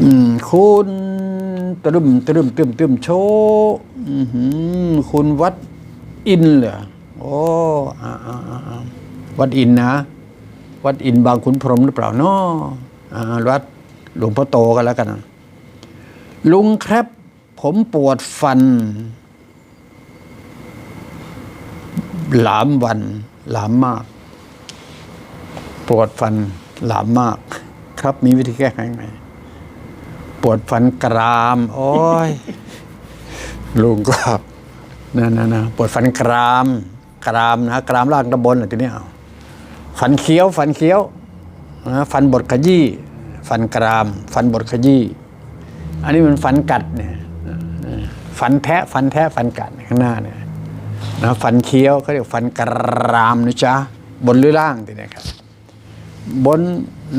อืม คุณตรึมตรึมตรึมตรึมโชว์อื้อหือคุณวัดอินเหรอโอ้อาวัดอินนะ วัดอินบางขุนพรหมหรือเปล่าเนาะอ่าวัดหลวงพ่อโตกันแล้วกันนะลุงครับ ผมปวดฟัน หลามวัน หลามมาก ปวดฟันหลามมาก ครับมีวิธีแก้ไขยังไงปว ดฟันกราม โอ้ยลุงก็นั่นนะนะปวดฟันกราม กรามนะกรามล่างตะบนอะไรทีนี้เอาฟันเคี้ยว ฟันเคี้ยวนะฟันบดขยี้ฟันกราม ฟันบดขยี้อันนี้มันฟันกัดเนี่ยฟันแทะฟันแทะฟันกัดข้างหน้าเนี่ยนะฟันเคี้ยวเขาเรียกฟันกรามนะจ๊ะบนหรือล่างทีนี้ครับ บน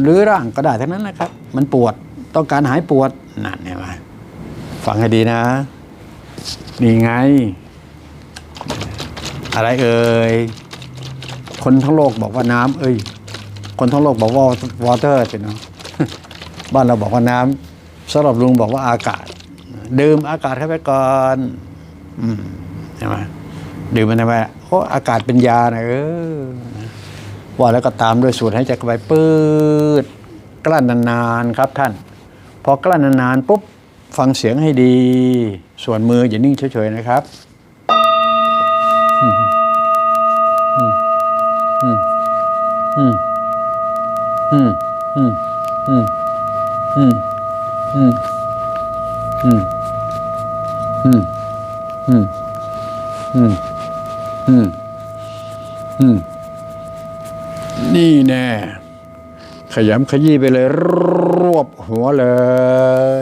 หรือร่างก็ได้ทั้งนั้นนะครับ มันปวดต้องการหายปวด นั่นเห็นไหมฟังให้ดีนะ นี่ไง อะไรเอ่ย คนทั้งโลกบอกว่าน้ำเอ้ย คนทั้งโลกบอกว่าวอเตอร์สิเนาะบ้านเราบอกว่าน้ำสำหรับลุงบอกว่าอากาศ ดื่มอากาศเข้าไปก่อนอืมใช่ไหมดื่มมันทำไมโอ้อากาศเป็นยานะเออว่าแล้วก็ตามด้วยสูตรให้ใจเข้าไปปืดกลั้นนานๆครับท่าน พอกลั้นนานๆปุ๊บฟังเสียงให้ดี ส่วนมืออย่านิ่งเฉยๆนะครับนี่แน่ ขยำขยี้ไปเลย รวบหัวเล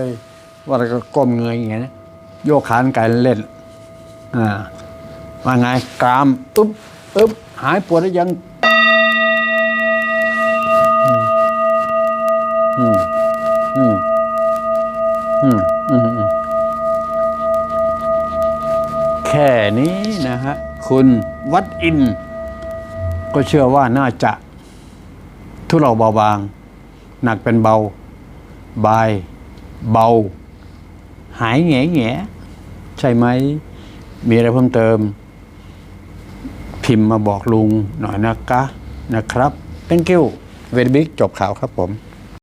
ย ว่าแล้วก็ก้มเงยอย่างเงี้ยนะโยกขานไก่เล่นอ่าว่าไงกรามอึ๊บอึ๊บหายปวดแล้วยังอืมอืมอืมอืมแค่นี้นะฮะ คุณวัดอิน ก็เชื่อว่าน่าจะ ทุเราเบาบาง หนักเป็นเบา บาย เบา หายแง่แง่ใช่ไหม มีอะไรเพิ่มเติม พิมพ์มาบอกลุงหน่อยนะคะนะครับ thank you very big จบข่าวครับผม